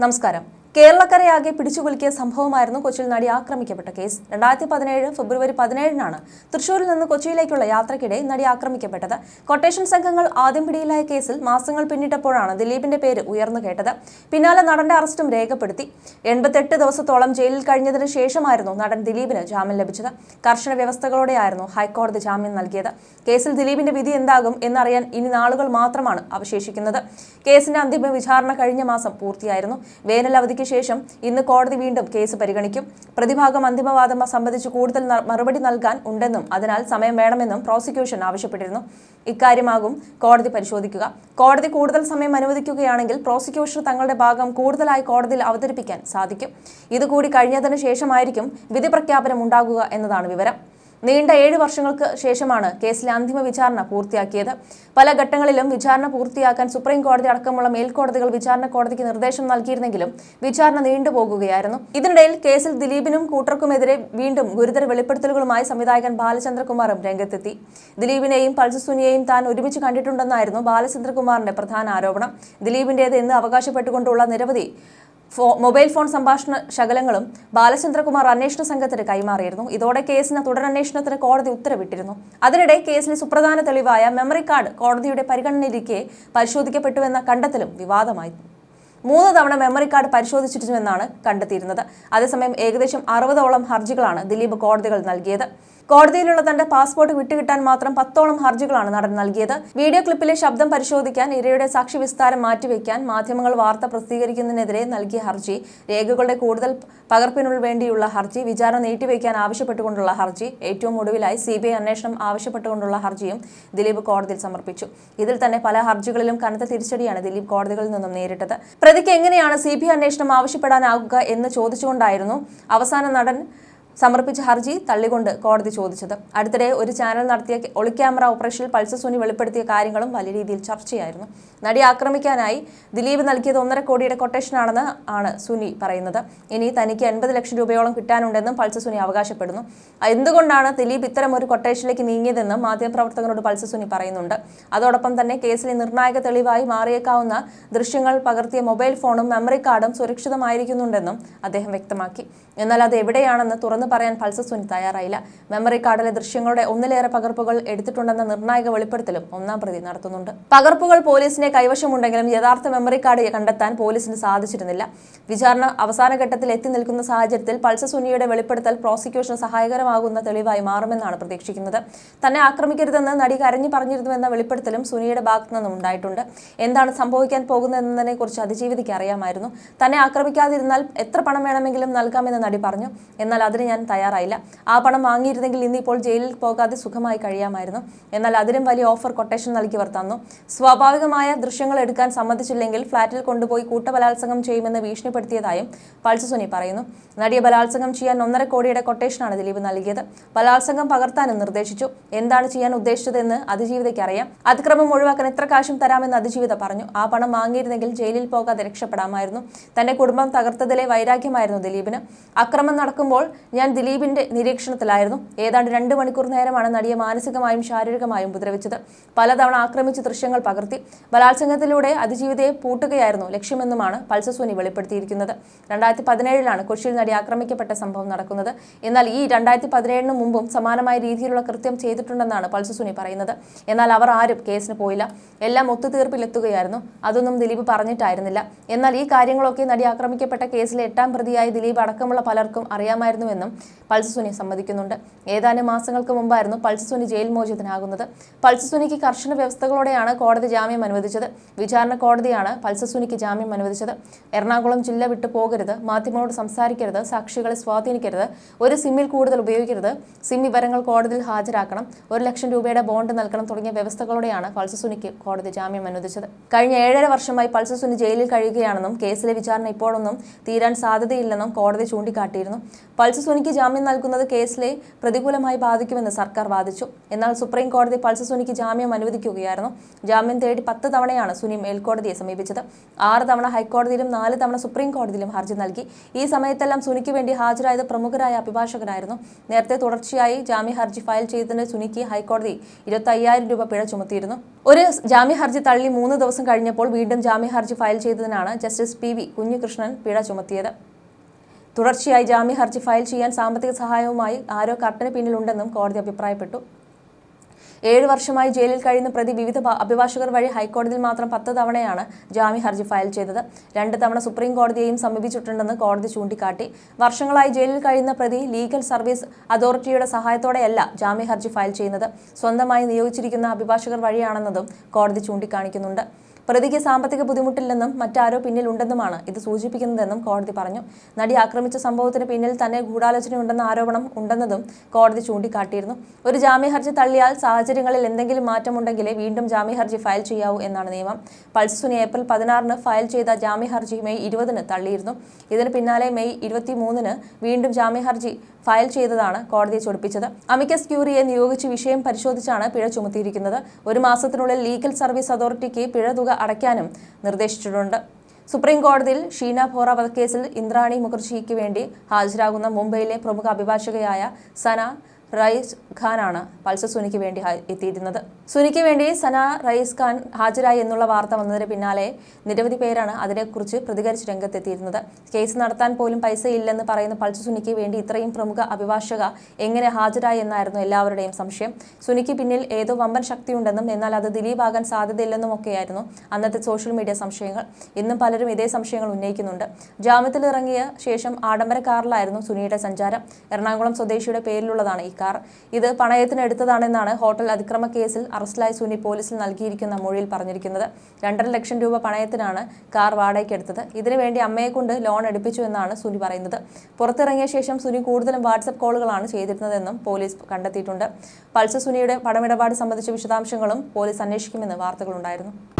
നമസ്കാരം. കേരളക്കരയാകെ പിടിച്ചുകുലുക്കിയ സംഭവമായിരുന്നു കൊച്ചിയിൽ നടി ആക്രമിക്കപ്പെട്ട കേസ്. രണ്ടായിരത്തി പതിനേഴ് ഫെബ്രുവരി പതിനേഴിനാണ് തൃശൂരിൽ നിന്ന് കൊച്ചിയിലേക്കുള്ള യാത്രക്കിടെ നടി ആക്രമിക്കപ്പെട്ടത്. കൊട്ടേഷൻ സംഘങ്ങൾ ആദ്യം പിടിയിലായ കേസിൽ മാസങ്ങൾ പിന്നിട്ടപ്പോഴാണ് ദിലീപിന്റെ പേര് ഉയർന്നു കേട്ടത്. പിന്നാലെ നടന്റെ അറസ്റ്റും രേഖപ്പെടുത്തി. എൺപത്തെട്ട് ദിവസത്തോളം ജയിലിൽ കഴിഞ്ഞതിന് ശേഷമായിരുന്നു നടൻ ദിലീപിന് ജാമ്യം ലഭിച്ചത്. കർശന വ്യവസ്ഥകളോടെയായിരുന്നു ഹൈക്കോടതി ജാമ്യം നൽകിയത്. കേസിൽ ദിലീപിന്റെ വിധി എന്താകും എന്നറിയാൻ ഇനി നാളുകൾ മാത്രമാണ് അവശേഷിക്കുന്നത്. കേസിന്റെ അന്തിമ വിചാരണ കഴിഞ്ഞ മാസം പൂർത്തിയായിരുന്നു. വേനൽ അവധിക്ക് ശേഷം ഇന്ന് കോടതി വീണ്ടും കേസ് പരിഗണിക്കും. പ്രതിഭാഗം അന്തിമവാദം സംബന്ധിച്ച് കൂടുതൽ മറുപടി നൽകാൻ ഉണ്ടെന്നും അതിനാൽ സമയം വേണമെന്നും പ്രോസിക്യൂഷൻ ആവശ്യപ്പെട്ടിരുന്നു. ഇക്കാര്യമാകും കോടതി പരിശോധിക്കുക. കോടതി കൂടുതൽ സമയം അനുവദിക്കുകയാണെങ്കിൽ പ്രോസിക്യൂഷൻ തങ്ങളുടെ ഭാഗം കൂടുതലായി കോടതിയിൽ അവതരിപ്പിക്കാൻ സാധിക്കും. ഇതുകൂടി കഴിഞ്ഞതിന് ശേഷമായിരിക്കും വിധി പ്രഖ്യാപനം ഉണ്ടാകുക എന്നതാണ് വിവരം. നീണ്ട ഏഴ് വർഷങ്ങൾക്ക് ശേഷമാണ് കേസിലെ അന്തിമ വിചാരണ പൂർത്തിയാക്കിയത്. പല ഘട്ടങ്ങളിലും വിചാരണ പൂർത്തിയാക്കാൻ സുപ്രീം കോടതി അടക്കമുള്ള മേൽക്കോടതികൾ വിചാരണ കോടതിക്ക് നിർദ്ദേശം നൽകിയിരുന്നെങ്കിലും വിചാരണ നീണ്ടുപോകുകയായിരുന്നു ഇതിനിടയിൽ കേസിൽ ദിലീപിനും കൂട്ടർക്കുമെതിരെ വീണ്ടും ഗുരുതര വെളിപ്പെടുത്തലുകളുമായി സംവിധായകൻ ബാലചന്ദ്രകുമാറും രംഗത്തെത്തി. ദിലീപിനെയും പൾസസുനിയെയും താൻ ഒരുമിച്ച് കണ്ടിട്ടുണ്ടെന്നായിരുന്നു ബാലചന്ദ്രകുമാറിന്റെ പ്രധാന ആരോപണം. ദിലീപിന്റേത് എന്ന് അവകാശപ്പെട്ടുകൊണ്ടുള്ള നിരവധി മൊബൈൽ ഫോൺ സംഭാഷണ ശകലങ്ങളും ബാലചന്ദ്രകുമാർ അന്വേഷണ സംഘത്തിന് കൈമാറിയിരുന്നു. ഇതോടെ കേസിന് തുടരന്വേഷണത്തിന് കോടതി ഉത്തരവിട്ടിരുന്നു. അതിനിടെ കേസിലെ സുപ്രധാന തെളിവായ മെമ്മറി കാർഡ് കോടതിയുടെ പരിഗണനയിലിരിക്കെ പരിശോധിക്കപ്പെട്ടുവെന്ന കണ്ടെത്തലും വിവാദമായി. മൂന്ന് തവണ മെമ്മറി കാർഡ് പരിശോധിച്ചിരുന്നുവെന്നാണ് കണ്ടെത്തിയിരുന്നത്. അതേസമയം ഏകദേശം അറുപതോളം ഹർജികളാണ് ദിലീപ് കോടതികൾ നൽകിയത്. കോടതിയിലുള്ള തന്റെ പാസ്പോർട്ട് വിട്ടുകിട്ടാൻ മാത്രം പത്തോളം ഹർജികളാണ് നടൻ നൽകിയത്. വീഡിയോ ക്ലിപ്പിലെ ശബ്ദം പരിശോധിക്കാൻ ഇരയുടെ സാക്ഷി വിസ്താരം മാറ്റിവെക്കാൻ മാധ്യമങ്ങൾ വാർത്ത പ്രസിദ്ധീകരിക്കുന്നതിനെതിരെ നൽകിയ ഹർജി. രേഖകളുടെ കൂടുതൽ പകർപ്പിനു വേണ്ടിയുള്ള ഹർജി വിചാരണ നീട്ടിവെക്കാൻ ആവശ്യപ്പെട്ടുകൊണ്ടുള്ള ഹർജി ഏറ്റവും ഒടുവിലായി സി ബി ഐ അന്വേഷണം ആവശ്യപ്പെട്ടുകൊണ്ടുള്ള ഹർജിയും ദിലീപ് കോടതിയിൽ സമർപ്പിച്ചു. ഇതിൽ തന്നെ പല ഹർജികളിലും കനത്ത തിരിച്ചടിയാണ് ദിലീപ് കോടതികളിൽ നിന്നും നേരിട്ടത്. പ്രതിക്ക് എങ്ങനെയാണ് സി ബി ഐ അന്വേഷണം ആവശ്യപ്പെടാനാകുക എന്ന് ചോദിച്ചുകൊണ്ടായിരുന്നു അവസാന നടൻ സമർപ്പിച്ച ഹർജി തള്ളിക്കൊണ്ട് കോടതി ചോദിച്ചത്. അടുത്തിടെ ഒരു ചാനൽ നടത്തിയ ഒളിക്യാമറ ഓപ്പറേഷനിൽ പൾസർ സുനി വെളിപ്പെടുത്തിയ കാര്യങ്ങളും വലിയ രീതിയിൽ ചർച്ചയായിരുന്നു. നടി ആക്രമിക്കാനായി ദിലീപ് നൽകിയത് ഒന്നര കോടിയുടെ കൊട്ടേഷനാണെന്ന് ആണ് സുനി പറയുന്നത്. ഇനി തനിക്ക് എൺപത് ലക്ഷം രൂപയോളം കിട്ടാനുണ്ടെന്നും പൾസർ സുനി അവകാശപ്പെടുന്നു. എന്തുകൊണ്ടാണ് ദിലീപ് ഇത്തരം ഒരു കൊട്ടേഷനിലേക്ക് നീങ്ങിയതെന്നും മാധ്യമപ്രവർത്തകരോട് പൾസർ സുനി പറയുന്നുണ്ട്. അതോടൊപ്പം തന്നെ കേസിലെ നിർണായക തെളിവായി മാറിയേക്കാവുന്ന ദൃശ്യങ്ങൾ പകർത്തിയ മൊബൈൽ ഫോണും മെമ്മറി കാർഡും സുരക്ഷിതമായിരിക്കുന്നുണ്ടെന്നും അദ്ദേഹം വ്യക്തമാക്കി. എന്നാൽ അത് എവിടെയാണെന്ന് തുറന്നു പറയാൻ പൾസർ സുനി തയ്യാറായില്ല. മെമ്മറി കാർഡിലെ ദൃശ്യങ്ങളുടെ ഒന്നിലേറെ പകർപ്പുകൾ എടുത്തിട്ടുണ്ടെന്ന നിർണായക വെളിപ്പെടുത്തലും ഒന്നാം പ്രതി നടത്തുന്നുണ്ട്. പകർപ്പുകൾ പോലീസിനെ കൈവശമുണ്ടെങ്കിലും യഥാർത്ഥ മെമ്മറി കാർഡ് കണ്ടെത്താൻ പോലീസിന് സാധിച്ചിരുന്നില്ല. വിചാരണ അവസാന ഘട്ടത്തിൽ എത്തി നിൽക്കുന്ന സാഹചര്യത്തിൽ പൾസർ സുനിയുടെ വെളിപ്പെടുത്തൽ പ്രോസിക്യൂഷന് സഹായകരമാകുന്ന തെളിവായി മാറുമെന്നാണ് പ്രതീക്ഷിക്കുന്നത്. തന്നെ ആക്രമിക്കരുതെന്ന് നടി കരഞ്ഞു പറഞ്ഞിരുന്നുവെന്ന വെളിപ്പെടുത്തലും സുനിയുടെ ഭാഗത്തു നിന്നും ഉണ്ടായിട്ടുണ്ട്. എന്താണ് സംഭവിക്കാൻ പോകുന്നതെന്നതിനെ കുറിച്ച് അതിജീവിതയ്ക്ക് അറിയാമായിരുന്നു. തന്നെ ആക്രമിക്കാതിരുന്നാൽ എത്ര പണം വേണമെങ്കിലും നൽകാമെന്ന് നടി പറഞ്ഞു എന്നാൽ അതിന് ഞാൻ തയ്യാറായില്ല. ആ പണം വാങ്ങിയിരുന്നെങ്കിൽ ഇന്നിപ്പോൾ ജയിലിൽ പോകാതെ സുഖമായി കഴിയാമായിരുന്നു. എന്നാൽ അതിലും വലിയ ഓഫർ കൊട്ടേഷൻ നൽകിയവർ തന്നു. സ്വാഭാവികമായ ദൃശ്യങ്ങൾ എടുക്കാൻ സമ്മതിച്ചില്ലെങ്കിൽ ഫ്ളാറ്റിൽ കൊണ്ടുപോയി കൂട്ടബലാത്സംഗം ചെയ്യുമെന്ന് ഭീഷണിപ്പെടുത്തിയതായും പൾസസുനി പറയുന്നു. നടിയെ ബലാത്സംഗം ചെയ്യാൻ ഒന്നര കോടിയുടെ കൊട്ടേഷനാണ് ദിലീപ് നൽകിയത്. ബലാത്സംഗം പകർത്താനും നിർദ്ദേശിച്ചു. എന്താണ് ചെയ്യാൻ ഉദ്ദേശിച്ചതെന്ന് അതിജീവിതയ്ക്ക് അറിയാം. അതിക്രമം ഒഴിവാക്കാൻ എത്ര കാശും തരാമെന്ന് അതിജീവിത പറഞ്ഞു. ആ പണം വാങ്ങിയിരുന്നെങ്കിൽ ജയിലിൽ പോകാതെ രക്ഷപ്പെടാമായിരുന്നു. തന്റെ കുടുംബം തകർത്തതിലെ വൈരാഗ്യമായിരുന്നു ദിലീപിന്. അക്രമം നടക്കുമ്പോൾ ഞാൻ ദിലീപിന്റെ നിരീക്ഷണത്തിലായിരുന്നു. ഏതാണ്ട് രണ്ട് മണിക്കൂർ നേരമാണ് നടിയെ മാനസികമായും ശാരീരികമായും ഉപദ്രവിച്ചത്. പലതവണ ആക്രമിച്ച് ദൃശ്യങ്ങൾ പകർത്തി ബലാത്സംഗത്തിലൂടെ അതിജീവിതയെ പൂട്ടുകയായിരുന്നു ലക്ഷ്യമെന്നുമാണ് പൾസസുനി വെളിപ്പെടുത്തിയിരിക്കുന്നത്. രണ്ടായിരത്തി പതിനേഴിലാണ് കൊച്ചിയിൽ നടി ആക്രമിക്കപ്പെട്ട സംഭവം നടക്കുന്നത്. എന്നാൽ ഈ രണ്ടായിരത്തി പതിനേഴിന് മുമ്പും സമാനമായ രീതിയിലുള്ള കൃത്യം ചെയ്തിട്ടുണ്ടെന്നാണ് പൾസസുനി പറയുന്നത്. എന്നാൽ അവർ ആരും കേസിന് പോയില്ല. എല്ലാം ഒത്തുതീർപ്പിലെത്തുകയായിരുന്നു അതൊന്നും ദിലീപ് പറഞ്ഞിട്ടായിരുന്നില്ല. എന്നാൽ ഈ കാര്യങ്ങളൊക്കെ നടി ആക്രമിക്കപ്പെട്ട കേസിലെ എട്ടാം പ്രതിയായ ദിലീപ് അടക്കമുള്ള പലർക്കും അറിയാമായിരുന്നുവെന്നും പൾസ് സുനി സമ്മതിക്കുന്നുണ്ട്. ഏതാനും മാസങ്ങൾക്ക് മുമ്പായിരുന്നു പൾസ് സുനി ജയിൽ മോചിതനാകുന്നത്. പൾസ് സുനിക്ക് കർശന വ്യവസ്ഥകളോടെയാണ് കോടതി ജാമ്യം അനുവദിച്ചത്. വിചാരണ കോടതിയാണ് പൾസ് സുനിക്ക് ജാമ്യം അനുവദിച്ചത്. എറണാകുളം ജില്ല വിട്ടു പോകരുത് മാധ്യമങ്ങളോട് സംസാരിക്കരുത് സാക്ഷികളെ സ്വാധീനിക്കരുത് ഒരു സിമ്മിൽ കൂടുതൽ ഉപയോഗിക്കരുത് സിം വിവരങ്ങൾ കോടതിയിൽ ഹാജരാക്കണം ഒരു ലക്ഷം രൂപയുടെ ബോണ്ട് നൽകണം തുടങ്ങിയ വ്യവസ്ഥകളോടെയാണ് പൾസ് സുനിക്ക് കോടതി ജാമ്യം അനുവദിച്ചത്. കഴിഞ്ഞ ഏഴര വർഷമായി പൾസ് സുനി ജയിലിൽ കഴിയുകയാണെന്നും കേസിലെ വിചാരണ ഇപ്പോഴൊന്നും തീരാൻ സാധ്യതയില്ലെന്നും കോടതി ചൂണ്ടിക്കാട്ടിയിരുന്നു. പൾസ് സുനിക്ക് ജാമ്യം നൽകുന്നത് കേസിലെ പ്രതികൂലമായി ബാധിക്കുമെന്ന് സർക്കാർ വാദിച്ചു. എന്നാൽ സുപ്രീം കോടതി പൾസ് സുനിക്ക് ജാമ്യം അനുവദിക്കുകയായിരുന്നു. ജാമ്യം തേടി പത്ത് തവണയാണ് സുനി മേൽക്കോടതിയെ സമീപിച്ചത്. ആറ് തവണ ഹൈക്കോടതിയിലും നാല് തവണ സുപ്രീം കോടതിയിലും ഹർജി നൽകി. ഈ സമയത്തെല്ലാം സുനിക്ക് വേണ്ടി ഹാജരായത് പ്രമുഖരായ അഭിഭാഷകനായിരുന്നു നേരത്തെ തുടർച്ചയായി ജാമ്യ ഹർജി ഫയൽ ചെയ്തതിന് സുനിക്ക് ഹൈക്കോടതി ഇരുപത്തി രൂപ പിഴ ചുമത്തിയിരുന്നു. ഒരു ജാമ്യ ഹർജി തള്ളി മൂന്ന് ദിവസം കഴിഞ്ഞപ്പോൾ വീണ്ടും ജാമ്യ ഹർജി ഫയൽ ചെയ്തതിനാണ് ജസ്റ്റിസ് പി വി കുഞ്ഞികൃഷ്ണൻ പിഴ ചുമത്തിയത്. തുടർച്ചയായി ജാമ്യ ഹർജി ഫയൽ ചെയ്യാൻ സാമ്പത്തിക സഹായവുമായി ആരോ കട്ടന് പിന്നിലുണ്ടെന്നും കോടതി അഭിപ്രായപ്പെട്ടു. ഏഴ് വർഷമായി ജയിലിൽ കഴിയുന്ന പ്രതി വിവിധ അഭിഭാഷകർ വഴി ഹൈക്കോടതിയിൽ മാത്രം പത്ത് തവണയാണ് ജാമ്യ ഹർജി ഫയൽ ചെയ്തത്. രണ്ട് തവണ സുപ്രീം കോടതിയെയും സമീപിച്ചിട്ടുണ്ടെന്ന് കോടതി ചൂണ്ടിക്കാട്ടി. വർഷങ്ങളായി ജയിലിൽ കഴിയുന്ന പ്രതി ലീഗൽ സർവീസ് അതോറിറ്റിയുടെ സഹായത്തോടെയല്ല ജാമ്യ ഹർജി ഫയൽ ചെയ്യുന്നത്. സ്വന്തമായി നിയോഗിച്ചിരിക്കുന്ന അഭിഭാഷകർ വഴിയാണെന്നതും കോടതി ചൂണ്ടിക്കാണിക്കുന്നുണ്ട്. പ്രതിക്ക് സാമ്പത്തിക ബുദ്ധിമുട്ടില്ലെന്നും മറ്റാരോ പിന്നിലുണ്ടെന്നുമാണ് ഇത് സൂചിപ്പിക്കുന്നതെന്നും കോടതി പറഞ്ഞു. നടി ആക്രമിച്ച സംഭവത്തിന് പിന്നിൽ തന്നെ ഗൂഢാലോചനയുണ്ടെന്ന ആരോപണം ഉണ്ടെന്നതും കോടതി ചൂണ്ടിക്കാട്ടിയിരുന്നു. ഒരു ജാമ്യ ഹർജി തള്ളിയാൽ സാഹചര്യങ്ങളിൽ എന്തെങ്കിലും മാറ്റമുണ്ടെങ്കിലേ വീണ്ടും ജാമ്യ ഹർജി ഫയൽ ചെയ്യാവൂ എന്നാണ് നിയമം. പൾസ് സുനി ഏപ്രിൽ പതിനാറിന് ഫയൽ ചെയ്ത ജാമ്യ ഹർജി മെയ് ഇരുപതിന് തള്ളിയിരുന്നു. ഇതിന് പിന്നാലെ മെയ് ഇരുപത്തി മൂന്നിന് വീണ്ടും ജാമ്യ ഹർജി ഫയൽ ചെയ്തതാണ് കോടതിയെ ചൊടിപ്പിച്ചത്. അമിക്കസ് ക്യൂറിയെ നിയോഗിച്ച് വിഷയം പരിശോധിച്ചാണ് പിഴ ചുമത്തിയിരിക്കുന്നത്. ഒരു മാസത്തിനുള്ളിൽ ലീഗൽ സർവീസ് അതോറിറ്റിക്ക് പിഴ തുക അടയ്ക്കാനും നിർദ്ദേശിച്ചിട്ടുണ്ട്. സുപ്രീം കോടതിയിൽ ഷീന ഫോറ വധക്കേസിൽ ഇന്ദ്രാണി മുഖർജിക്ക് വേണ്ടി ഹാജരാകുന്ന മുംബൈയിലെ പ്രമുഖ അഭിഭാഷകയായ സന റൈസ് ഖാനാണ് പൾസസുനിക്ക് വേണ്ടി എത്തിയിരുന്നത്. സുനിക്ക് വേണ്ടി സന റയീസ് ഖാൻ ഹാജരായി എന്നുള്ള വാർത്ത വന്നതിന് പിന്നാലെ നിരവധി പേരാണ് അതിനെക്കുറിച്ച് പ്രതികരിച്ച് രംഗത്തെത്തിയിരുന്നത്. കേസ് നടത്താൻ പോലും പൈസ ഇല്ലെന്ന് പറയുന്ന പൾസ സുനിക്ക് വേണ്ടി ഇത്രയും പ്രമുഖ അഭിഭാഷക എങ്ങനെ ഹാജരായി എന്നായിരുന്നു എല്ലാവരുടെയും സംശയം. സുനിക്ക് പിന്നിൽ ഏതോ വമ്പൻ ശക്തിയുണ്ടെന്നും എന്നാൽ അത് ദിലീപ് ആകാൻ സാധ്യതയില്ലെന്നും ഒക്കെയായിരുന്നു അന്നത്തെ സോഷ്യൽ മീഡിയ സംശയങ്ങൾ. ഇന്നും പലരും ഇതേ സംശയങ്ങൾ ഉന്നയിക്കുന്നുണ്ട്. ജാമ്യത്തിൽ ഇറങ്ങിയ ശേഷം ആഡംബര കാറിലായിരുന്നു സുനിയുടെ സഞ്ചാരം. എറണാകുളം സ്വദേശിയുടെ പേരിലുള്ളതാണ് ഈ കാർ. ഇത് പണയത്തിന് എടുത്തതാണെന്നാണ് ഹോട്ടൽ അതിക്രമ കേസിൽ അറസ്റ്റിലായ സുനി പോലീസിൽ നൽകിയിരിക്കുന്ന മൊഴിയിൽ പറഞ്ഞിരിക്കുന്നത് രണ്ടര ലക്ഷം രൂപ പണയത്തിനാണ് കാർ വാടകയ്ക്കെടുത്തത് ഇതിനുവേണ്ടി അമ്മയെ കൊണ്ട് ലോൺ എടുപ്പിച്ചു എന്നാണ് സുനി പറയുന്നത്. പുറത്തിറങ്ങിയ ശേഷം സുനി കൂടുതലും വാട്സപ്പ് കോളുകളാണ് ചെയ്തിരുന്നതെന്നും പോലീസ് കണ്ടെത്തിയിട്ടുണ്ട്. പൾസ സുനിയുടെ പണമിടപാട് സംബന്ധിച്ച വിശദാംശങ്ങളും പോലീസ് അന്വേഷിക്കുമെന്ന് വാർത്തകളുണ്ടായിരുന്നു.